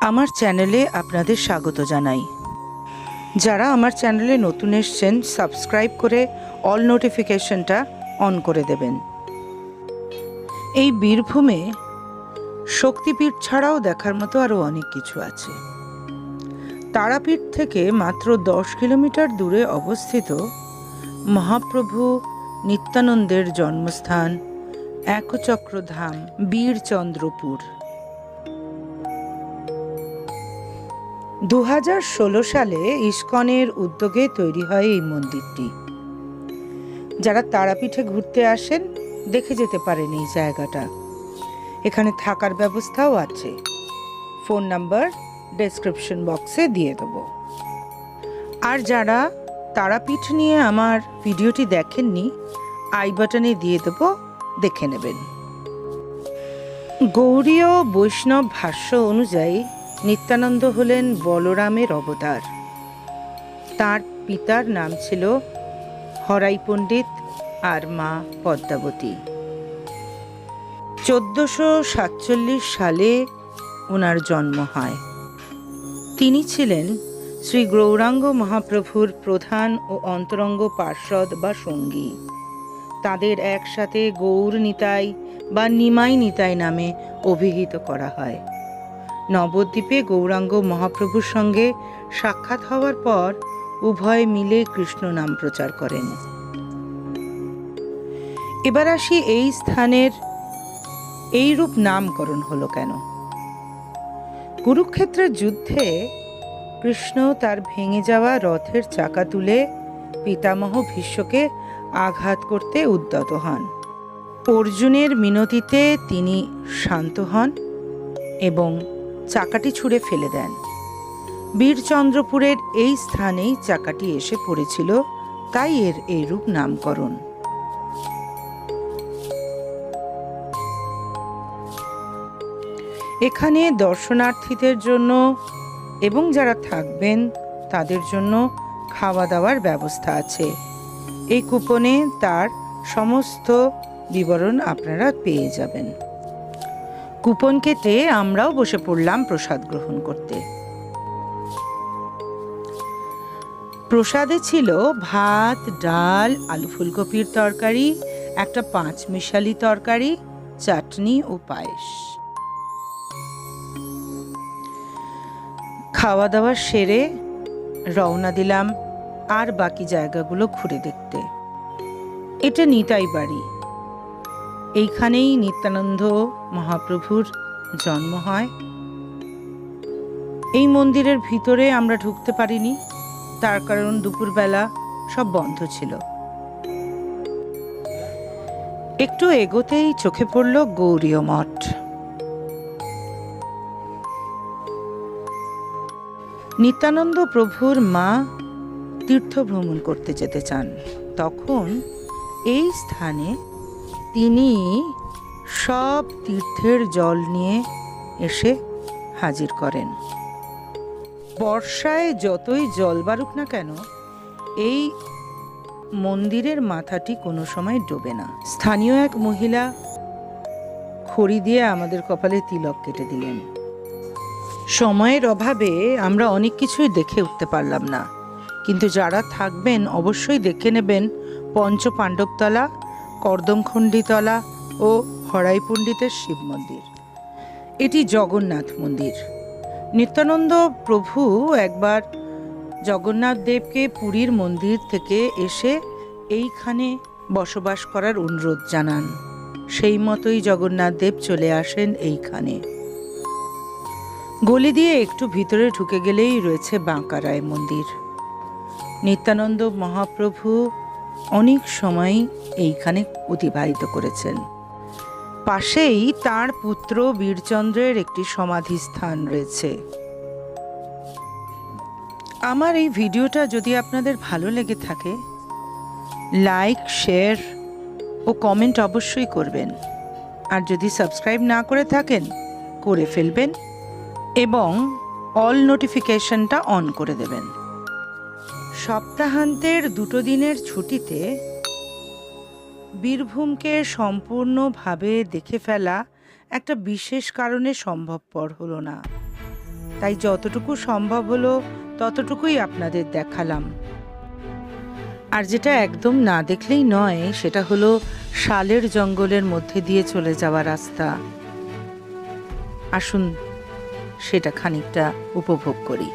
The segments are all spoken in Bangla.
আমার চ্যানেলে আপনাদের স্বাগত জানাই। যারা আমার চ্যানেলে নতুন এসছেন, সাবস্ক্রাইব করে অল নোটিফিকেশনটা অন করে দেবেন। এই বীরভূমে শক্তিপীঠ ছাড়াও দেখার মতো আরও অনেক কিছু আছে। তারাপীঠ থেকে মাত্র দশ কিলোমিটার দূরে অবস্থিত মহাপ্রভু নিত্যানন্দের জন্মস্থান একচক্রধাম বীরচন্দ্রপুর। দু হাজার ষোলো সালে ইস্কনের উদ্যোগে তৈরি হয় এই মন্দিরটি। যারা তারাপীঠে ঘুরতে আসেন, দেখে যেতে পারেন এই জায়গাটা। এখানে থাকার ব্যবস্থাও আছে। ফোন নাম্বার ডেসক্রিপশন বক্সে দিয়ে দেবো। আর যারা তারাপীঠ নিয়ে আমার ভিডিওটি দেখেননি, আই বাটনে দিয়ে দেবো, দেখে নেবেন। গৌরীয় বৈষ্ণব ভাষ্য অনুযায়ী নিত্যানন্দ হলেন বলরামের অবতার। তার পিতার নাম ছিল হরাই পণ্ডিত আর মা পদ্মাবতী। চোদ্দশো সাতচল্লিশ সালে ওনার জন্ম হয়। তিনি ছিলেন শ্রী গৌরাঙ্গ মহাপ্রভুর প্রধান ও অন্তরঙ্গ পার্ষদ বা সঙ্গী। তাদের একসাথে গৌর নিতাই বা নিমাই নিতাই নামে অভিহিত করা হয়। নবদ্বীপে গৌরাঙ্গ মহাপ্রভুর সঙ্গে সাক্ষাৎ হওয়ার পর উভয় মিলে কৃষ্ণ নাম প্রচার করেন। এবার আসি এই স্থানের এইরূপ নামকরণ হলো কেন? কুরুক্ষেত্রের যুদ্ধে কৃষ্ণ তার ভেঙে যাওয়া রথের চাকা তুলে পিতামহ ভীষ্মকে আঘাত করতে উদ্যত হন। অর্জুনের মিনতিতে তিনি শান্ত হন এবং চাকাটি ছুঁড়ে ফেলে দেন। বীরচন্দ্রপুরের এই স্থানেই চাকাটি এসে পড়েছিল, তাই এর এইরূপ নামকরণ। এখানে দর্শনার্থীদের জন্য এবং যারা থাকবেন, তাদের জন্য খাওয়া দাওয়ার ব্যবস্থা আছে। এই কুপনে তার সমস্ত বিবরণ আপনারা পেয়ে যাবেন। কুপন কেটে আমরাও বসে পড়লাম প্রসাদ গ্রহণ করতে। প্রসাদে ছিল ভাত, ডাল, আলু ফুলকপির তরকারি, একটা পাঁচ মিশালি তরকারি, চাটনি ও পায়েস। খাওয়া দাওয়া সেরে রওনা দিলাম আর বাকি জায়গাগুলো ঘুরে দেখতে। এটা নিতাই বাড়ি। এইখানেই নিত্যানন্দ মহাপ্রভুর জন্ম হয়। এই মন্দিরের ভিতরে আমরা ঢুকতে পারিনি, তার কারণ দুপুরবেলা সব বন্ধ ছিল। একটু এগোতেই চোখে পড়ল গৌরীয় মঠ। নিত্যানন্দ প্রভুর মা তীর্থ ভ্রমণ করতে যেতে চান। তখন এই স্থানে তিনি সব তীর্থের জল নিয়ে এসে হাজির করেন। বর্ষায় যতই জল বারুক না কেন, এই মন্দিরের মাথাটি কোনো সময় ডোবে না। স্থানীয় এক মহিলা খড়ি দিয়ে আমাদের কপালে তিলক কেটে দিলেন। সময়ের অভাবে আমরা অনেক কিছুই দেখে উঠতে পারলাম না। কিন্তু যারা থাকবেন, অবশ্যই দেখে নেবেন পঞ্চ পাণ্ডবতলা কর্দমখণ্ডিতলা ও হরাই পণ্ডিতের শিব মন্দির। এটি জগন্নাথ মন্দির। নিত্যানন্দ প্রভু একবার জগন্নাথ দেবকে পুরীর মন্দির থেকে এসে এইখানে বসবাস করার অনুরোধ জানান। সেই মতোই জগন্নাথ দেব চলে আসেন এইখানে। গলি দিয়ে একটু ভিতরে ঢুকে গেলেই রয়েছে বাঁকারায় মন্দির। নিত্যানন্দ মহাপ্রভু অনেক সময় এইখানে অতিবাহিত করেছেন। পাশেই তার পুত্র বীরচন্দ্রের একটি সমাধি স্থান রয়েছে। আমার এই ভিডিওটা যদি আপনাদের ভালো লেগে থাকে, লাইক, শেয়ার ও কমেন্ট অবশ্যই করবেন। আর যদি সাবস্ক্রাইব না করে থাকেন, করে ফেলবেন এবং অল নোটিফিকেশনটা অন করে দেবেন। সপ্তাহান্তের দুটো দিনের ছুটিতে বীরভূমকে সম্পূর্ণভাবে দেখে ফেলা একটা বিশেষ কারণে সম্ভবপর হলো না। তাই যতটুকু সম্ভব হলো, ততটুকুই আপনাদের দেখালাম। আর যেটা একদম না দেখলেই নয়, সেটা হলো শালের জঙ্গলের মধ্যে দিয়ে চলে যাওয়া রাস্তা। আসুন, সেটা খানিকটা উপভোগ করি।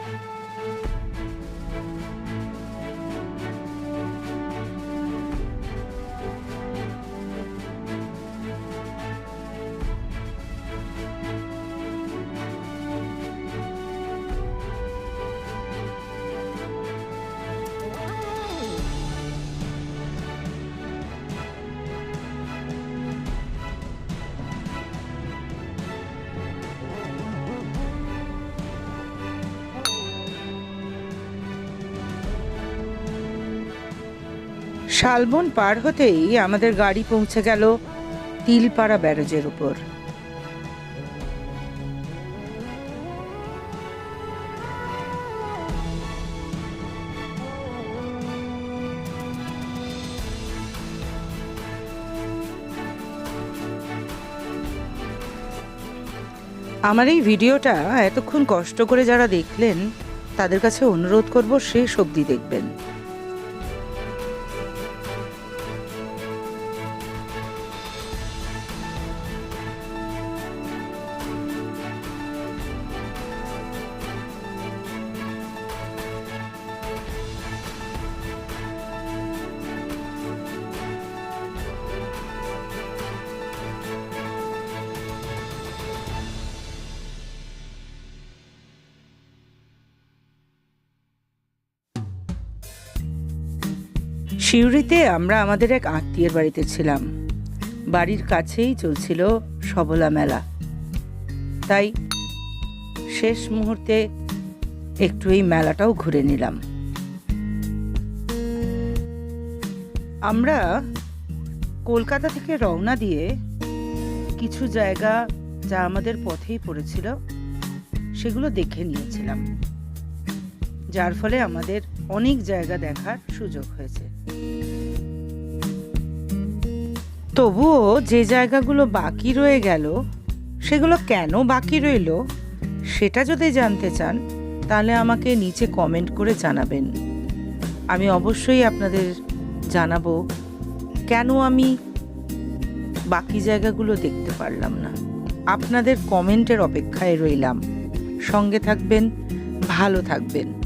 শালবন পার হতেই আমাদের গাড়ি পৌঁছে গেল তিলপাড়া ব্যারেজের উপর। আমার এই ভিডিওটা এতক্ষণ কষ্ট করে যারা দেখলেন, তাদের কাছে অনুরোধ করব শেষ অবধি দেখবেন। সিউড়িতে আমরা আমাদের এক আত্মীয়ের বাড়িতে ছিলাম। বাড়ির কাছেই চলছিল সবলা মেলা। তাই শেষ মুহূর্তে একটু এই মেলাটাও ঘুরে নিলাম। আমরা কলকাতা থেকে রওনা দিয়ে কিছু জায়গা যা আমাদের পথেই পড়েছিল, সেগুলো দেখে নিয়েছিলাম। যার ফলে আমাদের অনেক জায়গা দেখার সুযোগ হয়েছে। তবুও যে জায়গাগুলো বাকি রয়ে গেল, সেগুলো কেন বাকি রইল, সেটা যদি জানতে চান, তাহলে আমাকে নিচে কমেন্ট করে জানাবেন। আমি অবশ্যই আপনাদের জানাব কেন আমি বাকি জায়গাগুলো দেখতে পারলাম না। আপনাদের কমেন্টের অপেক্ষায় রইলাম। সঙ্গে থাকবেন, ভালো থাকবেন।